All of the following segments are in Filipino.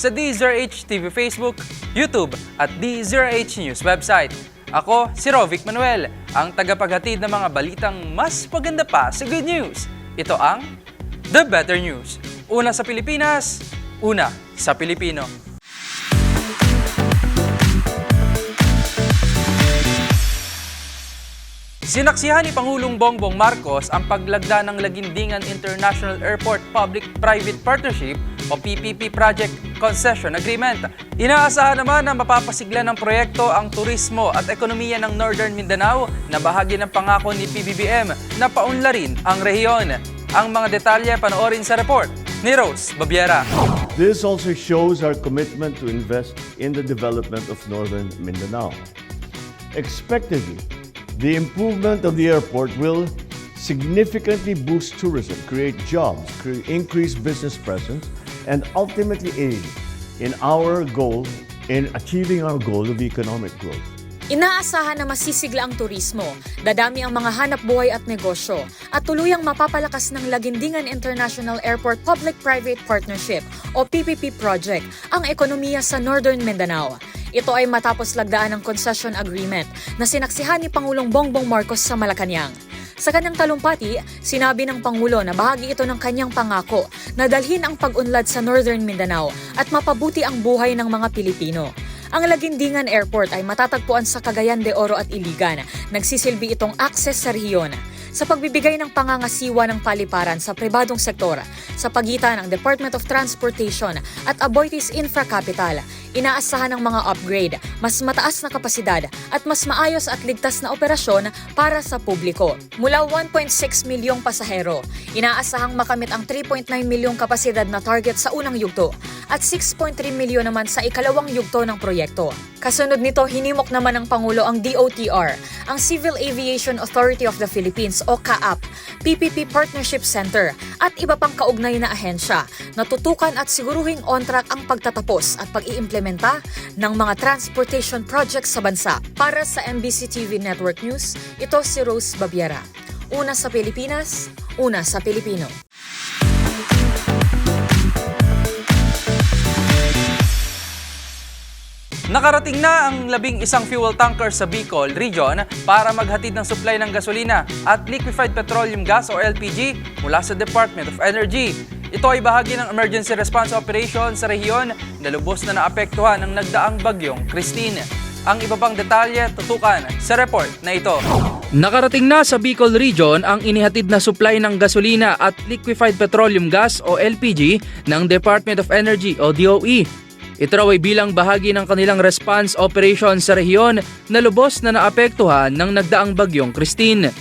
sa DZRH TV Facebook, YouTube at DZRH News website. Ako, si Rovic Manuel, ang tagapaghatid ng mga balitang mas maganda pa sa good news. Ito ang The Better News. Una sa Pilipinas, una sa Pilipino. Sinaksihan ni Pangulong Bongbong Marcos ang paglagda ng Lagindingan International Airport Public-Private Partnership o PPP Project Concession Agreement. Inaasahan naman na mapapasigla ng proyekto ang turismo at ekonomiya ng Northern Mindanao na bahagi ng pangako ni PBBM na paunlarin ang rehiyon. Ang mga detalye panoorin sa report ni Rose Babiera. This also shows our commitment to invest in the development of northern Mindanao. Expectedly, the improvement of the airport will significantly boost tourism, create jobs, cre- increase business presence, and ultimately aid in our goal in achieving our goal of economic growth. Inaasahan na masisigla ang turismo, dadami ang mga hanap buhay at negosyo, at tuluyang mapapalakas ng Lagindingan International Airport Public-Private Partnership o PPP project ang ekonomiya sa Northern Mindanao. Ito ay matapos lagdaan ng concession agreement na sinaksihan ni Pangulong Bongbong Marcos sa Malacanang. Sa kanyang talumpati, sinabi ng Pangulo na bahagi ito ng kanyang pangako na dalhin ang pag-unlad sa Northern Mindanao at mapabuti ang buhay ng mga Pilipino. Ang Lagindingan Airport ay matatagpuan sa Cagayan de Oro at Iligan. Nagsisilbi itong access sa rehiyon sa pagbibigay ng pangangasiwa ng paliparan sa pribadong sektor sa pagitan ng Department of Transportation at Aboitiz Infra Capital. Inaasahan ng mga upgrade, mas mataas na kapasidad at mas maayos at ligtas na operasyon para sa publiko. Mula 1.6 milyong pasahero, inaasahang makamit ang 3.9 milyong kapasidad na target sa unang yugto at 6.3 milyon naman sa ikalawang yugto ng proyekto. Kasunod nito, hinimok naman ng Pangulo ang DOTR, ang Civil Aviation Authority of the Philippines o CAAP, PPP Partnership Center at iba pang kaugnay na ahensya na tutukan at siguruhing on-track ang pagtatapos at pag-iimplementa ng mga transportation projects sa bansa. Para sa MBC TV Network News, ito si Rose Babiera. Una sa Pilipinas, una sa Pilipino. Nakarating na ang labing isang fuel tanker sa Bicol region para maghatid ng supply ng gasolina at liquefied petroleum gas o LPG mula sa Department of Energy. Ito ay bahagi ng emergency response operation sa rehiyon na lubos na naapektuhan ng nagdaang bagyong Christine. Ang iba pang detalye tutukan sa report na ito. Nakarating na sa Bicol Region ang inihatid na supply ng gasolina at liquefied petroleum gas o LPG ng Department of Energy o DOE ito raw ay bilang bahagi ng kanilang response operation sa rehiyon na lubos na naapektuhan ng nagdaang bagyong Christine.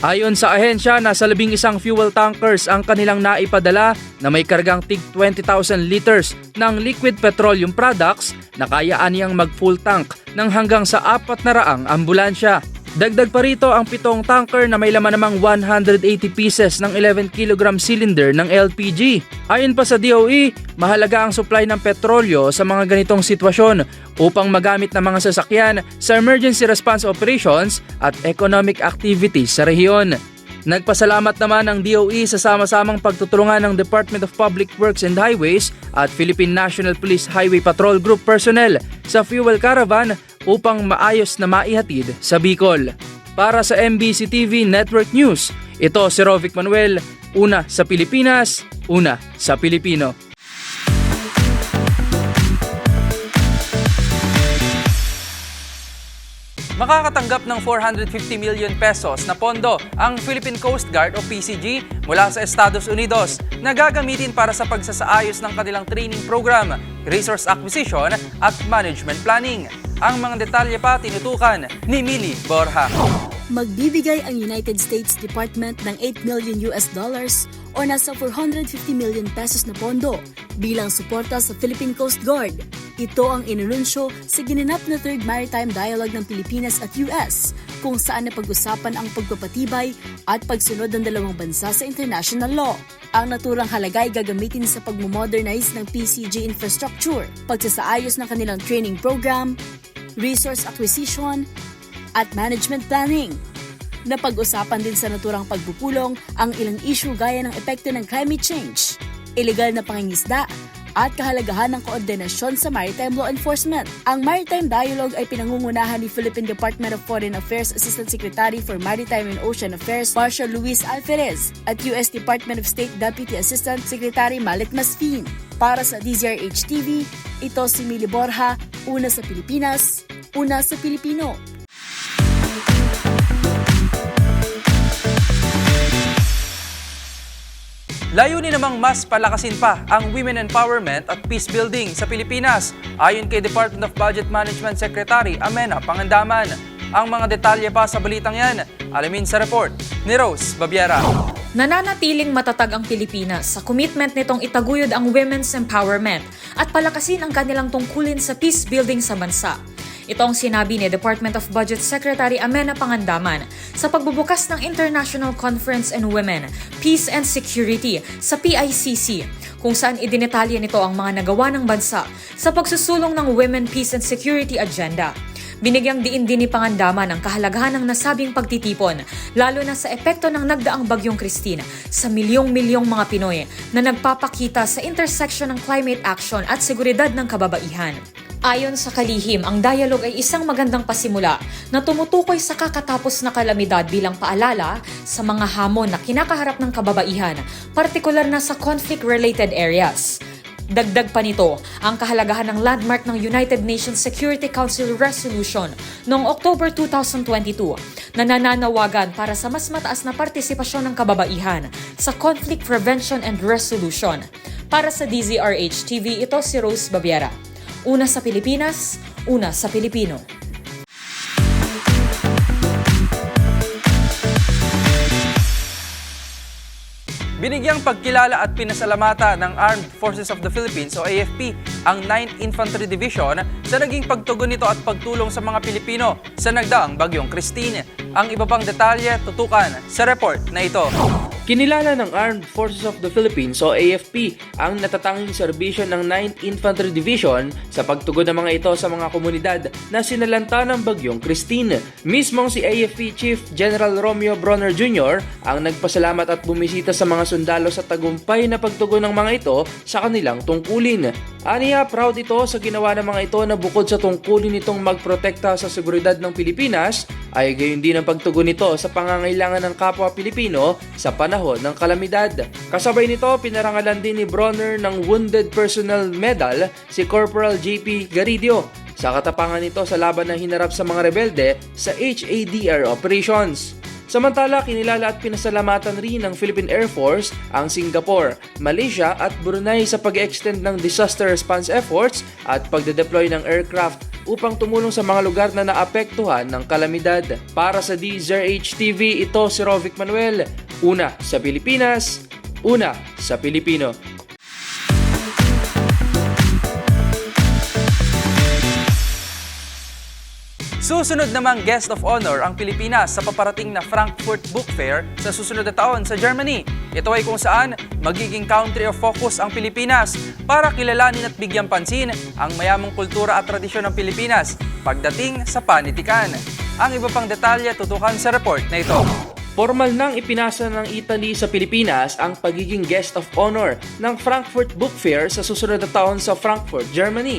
Ayon sa ahensya, nasa labing isang fuel tankers ang kanilang naipadala na may kargang tig 20,000 liters ng liquid petroleum products na kayaan niyang mag full tank ng hanggang sa apat na raang ambulansya. Dagdag pa rito ang pitong tanker na may laman namang 180 pieces ng 11 kg cylinder ng LPG. Ayon pa sa DOE, mahalaga ang supply ng petrolyo sa mga ganitong sitwasyon upang magamit ng mga sasakyan sa emergency response operations at economic activities sa rehiyon. Nagpasalamat naman ang DOE sa sama-samang pagtutulungan ng Department of Public Works and Highways at Philippine National Police Highway Patrol Group personnel sa fuel caravan upang maayos na maihatid sa Bicol. Para sa MBC TV Network News, ito si Rovic Manuel, una sa Pilipinas, una sa Pilipino. Makakatanggap ng 450 million pesos na pondo ang Philippine Coast Guard o PCG mula sa Estados Unidos na gagamitin para sa pagsasaayos ng kanilang training program, resource acquisition at management planning. Ang mga detalye pa tinutukan ni Mili Borja. Magbibigay ang United States Department ng 8 million US dollars o nasa 450 million pesos na pondo bilang suporta sa Philippine Coast Guard. Ito ang inununsyo sa ginanap na Third Maritime Dialogue ng Pilipinas at US kung saan napag-usapan ang pagpapatibay at pagsunod ng dalawang bansa sa international law. Ang naturang halaga ay gagamitin sa pagmodernize ng PCG infrastructure, pagsasaayos ng kanilang training program, resource acquisition, at management planning. Napag-usapan din sa naturang pagpupulong ang ilang issue gaya ng epekto ng climate change, illegal na pangingisda, at kahalagahan ng koordinasyon sa maritime law enforcement. Ang Maritime Dialogue ay pinangungunahan ni Philippine Department of Foreign Affairs Assistant Secretary for Maritime and Ocean Affairs Marshal Luis Alferez at US Department of State Deputy Assistant Secretary Malik Masfin. Para sa DZRH TV, ito si Mili Borja, una sa Pilipinas, una sa Pilipino. Layunin namang mas palakasin pa ang women empowerment at peace building sa Pilipinas ayon kay Department of Budget Management Secretary Amena Pangandaman. Ang mga detalye pa sa balitang yan, alamin sa report ni Rose Babiera. Nananatiling matatag ang Pilipinas sa commitment nitong itaguyod ang women's empowerment at palakasin ang kanilang tungkulin sa peace building sa bansa. Ito ang sinabi ni Department of Budget Secretary Amena Pangandaman sa pagbubukas ng International Conference on Women, Peace and Security sa PICC kung saan idinetalya nito ang mga nagawa ng bansa sa pagsusulong ng Women, Peace and Security Agenda. Binigyang diin din ni Pangandaman ang kahalagahan ng nasabing pagtitipon, lalo na sa epekto ng nagdaang bagyong Christine sa milyong-milyong mga Pinoy na nagpapakita sa intersection ng climate action at seguridad ng kababaihan. Ayon sa kalihim, ang dialogue ay isang magandang pasimula na tumutukoy sa kakatapos na kalamidad bilang paalala sa mga hamon na kinakaharap ng kababaihan, partikular na sa conflict-related areas. Dagdag pa nito ang kahalagahan ng landmark ng United Nations Security Council Resolution noong October 2022 na nananawagan para sa mas mataas na partisipasyon ng kababaihan sa conflict prevention and resolution. Para sa DZRH TV, ito si Rose Babiera. Una sa Pilipinas, una sa Pilipino. Binigyang pagkilala at pinasalamata ng Armed Forces of the Philippines o AFP ang 9th Infantry Division sa naging pagtugon nito at pagtulong sa mga Pilipino sa nagdaang bagyong Christine. Ang iba pang detalye tutukan sa report na ito. Kinilala ng Armed Forces of the Philippines o AFP ang natatanging serbisyo ng 9th Infantry Division sa pagtugon ng mga ito sa mga komunidad na sinalanta ng bagyong Christine. Mismong si AFP Chief General Romeo Bronner Jr. ang nagpasalamat at bumisita sa mga sundalo sa tagumpay na pagtugon ng mga ito sa kanilang tungkulin. Aniya, proud ito sa ginawa ng mga ito na bukod sa tungkulin nitong magprotekta sa seguridad ng Pilipinas, ay gayon din ang pagtugon nito sa pangangailangan ng kapwa Pilipino sa panahon ng kalamidad. Kasabay nito, pinarangalan din ni Bronner ng Wounded Personnel Medal si Corporal JP Garidio sa katapangan nito sa laban na hinarap sa mga rebelde sa HADR operations. Samantala, kinilala at pinasalamatan rin ng Philippine Air Force ang Singapore, Malaysia at Brunei sa pag-extend ng disaster response efforts at pagde-deploy ng aircraft upang tumulong sa mga lugar na naapektuhan ng kalamidad. Para sa DZRH TV, ito si Rovic Manuel. Una sa Pilipinas, una sa Pilipino. Susunod namang guest of honor ang Pilipinas sa paparating na Frankfurt Book Fair sa susunod na taon sa Germany. Ito ay kung saan magiging country of focus ang Pilipinas para kilalanin at bigyan pansin ang mayamang kultura at tradisyon ng Pilipinas pagdating sa panitikan. Ang iba pang detalye tutukan sa report na ito. Formal nang ipinasa ng Italy sa Pilipinas ang pagiging guest of honor ng Frankfurt Book Fair sa susunod na taon sa Frankfurt, Germany.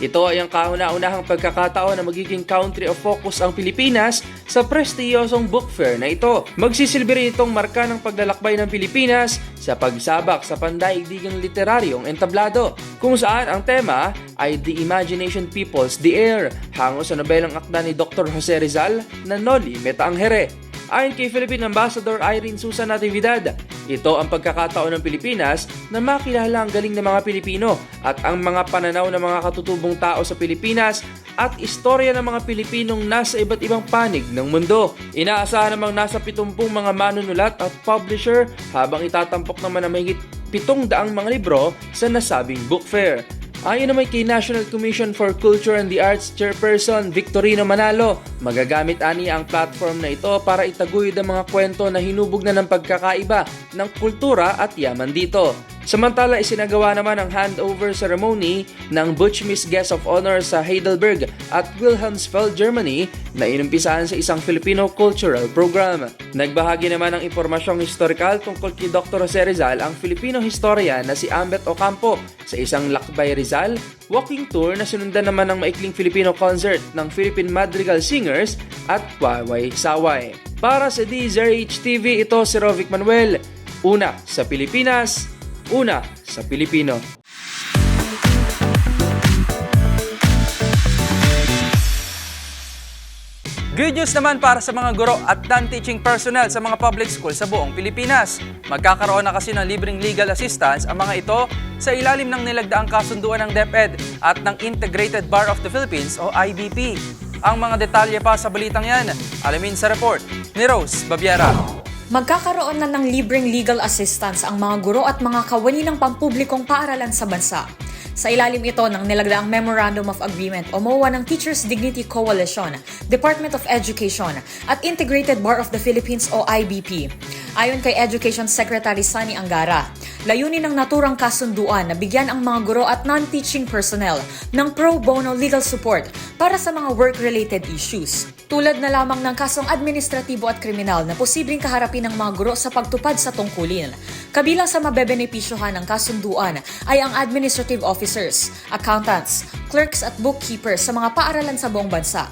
Ito ay ang kauna-unahang pagkakataon na magiging country of focus ang Pilipinas sa prestiyosong book fair na ito. Magsisilbi rin itong marka ng paglalakbay ng Pilipinas sa pagsabak sa pandaigdigang literaryong entablado, kung saan ang tema ay The Imagination Peoples the Air, hango sa nobelang akda ni Dr. Jose Rizal na Noli Meta Angere. Ayon kay Philippine Ambassador Irene Susan Natividad, ito ang pagkakataon ng Pilipinas na makilala ang galing ng mga Pilipino at ang mga pananaw ng mga katutubong tao sa Pilipinas at istorya ng mga Pilipinong nasa iba't ibang panig ng mundo. Inaasahan namang nasa 70 mga manunulat at publisher habang itatampok naman ang mahigit 700 mga libro sa nasabing book fair. Ayon naman kay National Commission for Culture and the Arts Chairperson Victorino Manalo, magagamit ani ang platform na ito para itaguyod ang mga kwento na hinubog na ng pagkakaiba ng kultura at yaman dito. Samantala, isinagawa naman ang handover ceremony ng Butchmis Guest of Honor sa Heidelberg at Wilhelmsfeld, Germany na inumpisahan sa isang Filipino cultural program. Nagbahagi naman ng impormasyong historikal tungkol kay Dr. Jose Rizal ang Filipino historian na si Ambet Ocampo sa isang Lakbay Rizal walking tour na sinundan naman ng maikling Filipino concert ng Philippine Madrigal Singers at Waway Saway. Para sa DZRH TV, ito si Rovic Manuel. Una sa Pilipinas, una sa Pilipino. Good news naman para sa mga guro at non-teaching personnel sa mga public school sa buong Pilipinas. Magkakaroon na kasi ng libreng legal assistance ang mga ito sa ilalim ng nilagdaang kasunduan ng DepEd at ng Integrated Bar of the Philippines o IBP. Ang mga detalye pa sa balitang yan, alamin sa report ni Rose Babiera. Magkakaroon na ng libreng legal assistance ang mga guro at mga kawani ng pampublikong paaralan sa bansa. Sa ilalim ito ng nilagdaang Memorandum of Agreement o MOA ng Teachers Dignity Coalition, Department of Education at Integrated Bar of the Philippines o IBP. Ayon kay Education Secretary Sani Angara, layunin ng naturang kasunduan na bigyan ang mga guro at non-teaching personnel ng pro bono legal support para sa mga work-related issues. Tulad na lamang ng kasong administratibo at kriminal na posibleng kaharapin ng mga guro sa pagtupad sa tungkulin. Kabilang sa mabebenepisyohan ng kasunduan ay ang administrative officers, accountants, clerks at bookkeepers sa mga paaralan sa buong bansa.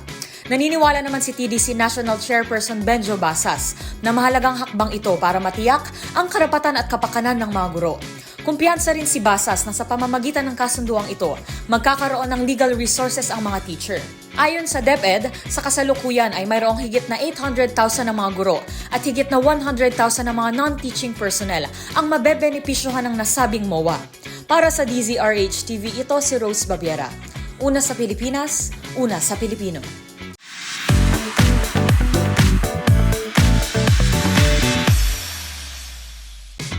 Naniniwala naman si TDC National Chairperson Benjo Basas na mahalagang hakbang ito para matiyak ang karapatan at kapakanan ng mga guro. Kumpiyansa rin si Basas na sa pamamagitan ng kasunduang ito, magkakaroon ng legal resources ang mga teacher. Ayon sa DepEd, sa kasalukuyan ay mayroong higit na 800,000 ng mga guro at higit na 100,000 ng mga non-teaching personnel ang mabebenepisyohan ng nasabing MOA. Para sa DZRH TV, ito si Rose Babiera. Una sa Pilipinas, una sa Pilipino.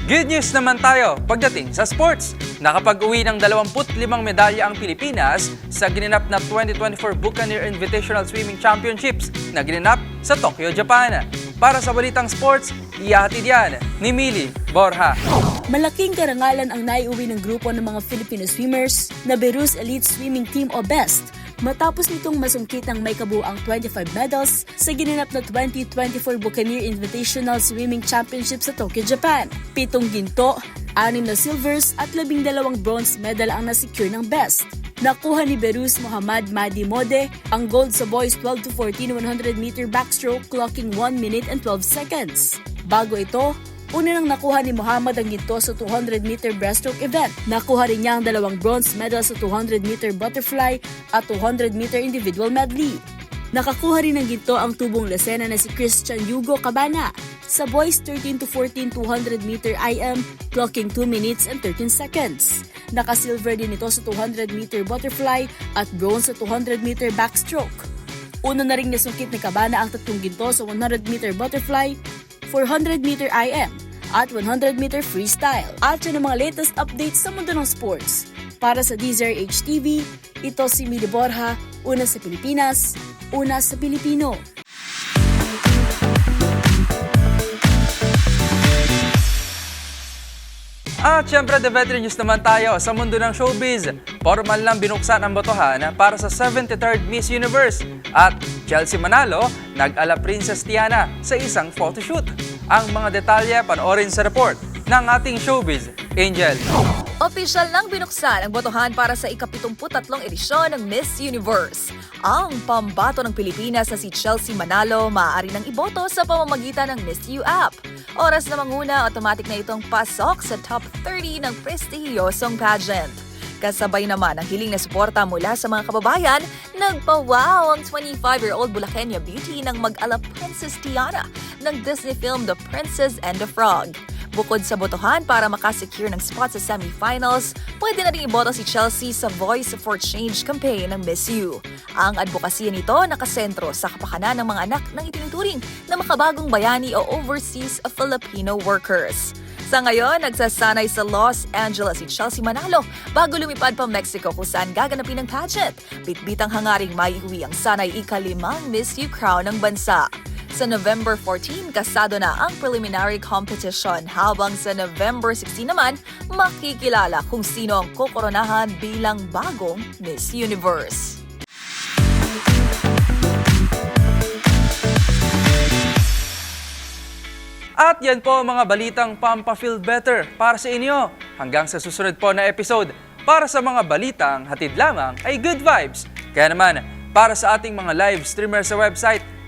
Good news naman tayo pagdating sa sports. Nakapag-uwi ng 25 medalya ang Pilipinas sa ginanap na 2024 Buccaneer Invitational Swimming Championships na ginanap sa Tokyo, Japan. Para sa balitang sports, iyahatid yan ni Mili Borja. Malaking karangalan ang naiuwi ng grupo ng mga Filipino swimmers na Berus Elite Swimming Team o BEST matapos nitong masungkit ang may kabuang 25 medals sa ginanap na 2024 Buccaneer Invitational Swimming Championship sa Tokyo, Japan. Pitong ginto, anim na silvers at labing dalawang bronze medal ang nasecure ng BEST. Nakuha ni Berus Muhammad Madi Mode ang gold sa boys 12 to 14 100 meter backstroke clocking 1 minute and 12 seconds. Bago ito, Una nang nakuha ni Muhammad ang ginto sa 200 meter breaststroke event. Nakuha rin niya ang dalawang bronze medal sa 200 meter butterfly at 200 meter individual medley. Nakakuha rin ng ginto ang tubong Lasena na si Christian Hugo Cabana sa boys 13 to 14 200 meter IM clocking 2 minutes and 13 seconds. Nakasilver din ito sa 200 meter butterfly at bronze sa 200 meter backstroke. Una na rin nasungkit ni Cabana ang tatlong ginto sa 100 meter butterfly, 400 meter IM, at 100 meter freestyle. At yun ang mga latest updates sa mundo ng sports. Para sa DZRH TV, ito si Mili Borja, una sa Pilipinas, una sa Pilipino. At syempre, The Veteran News naman tayo sa mundo ng showbiz. Formal lang binuksan ang botohan para sa 73rd Miss Universe. At Chelsea Manalo, nag-ala Princess Tiana sa isang photoshoot. Ang mga detalye panoorin sa report ng ating showbiz, Angel. Opisyal nang binuksan ang botohan para sa ikapitumputatlong edisyon ng Miss Universe. Ang pambato ng Pilipinas na si Chelsea Manalo maaari nang iboto sa pamamagitan ng Miss U app. Oras na manguna, automatic na itong pasok sa top 30 ng prestihiyosong pageant. Kasabay naman ang hiling na suporta mula sa mga kababayan, nagpa-wow ang 25-year-old Bulakenyo beauty ng mag-ala Princess Tiana ng Disney film The Princess and the Frog. Bukod sa botohan para makasecure ng spot sa semifinals, pwede na rin iboto si Chelsea sa Voice for Change campaign ng Miss You. Ang advokasya nito nakasentro sa kapakanan ng mga anak ng itinuturing na makabagong bayani o overseas Filipino workers. Sa ngayon, nagsasanay sa Los Angeles si Chelsea Manalo bago lumipad pa Mexico kung saan gaganapin ang pageant. Bitbitang hangaring maiuwi ang sanay ikalimang Miss You crown ng bansa. Sa November 14, kasado na ang preliminary competition habang sa November 16 naman, makikilala kung sino ang kokoronahan bilang bagong Miss Universe. At yan po mga balitang Pampa Feel Better para sa inyo. Hanggang sa susunod po na episode, para sa mga balitang hatid lamang ay good vibes. Kaya naman, para sa ating mga live streamer sa website,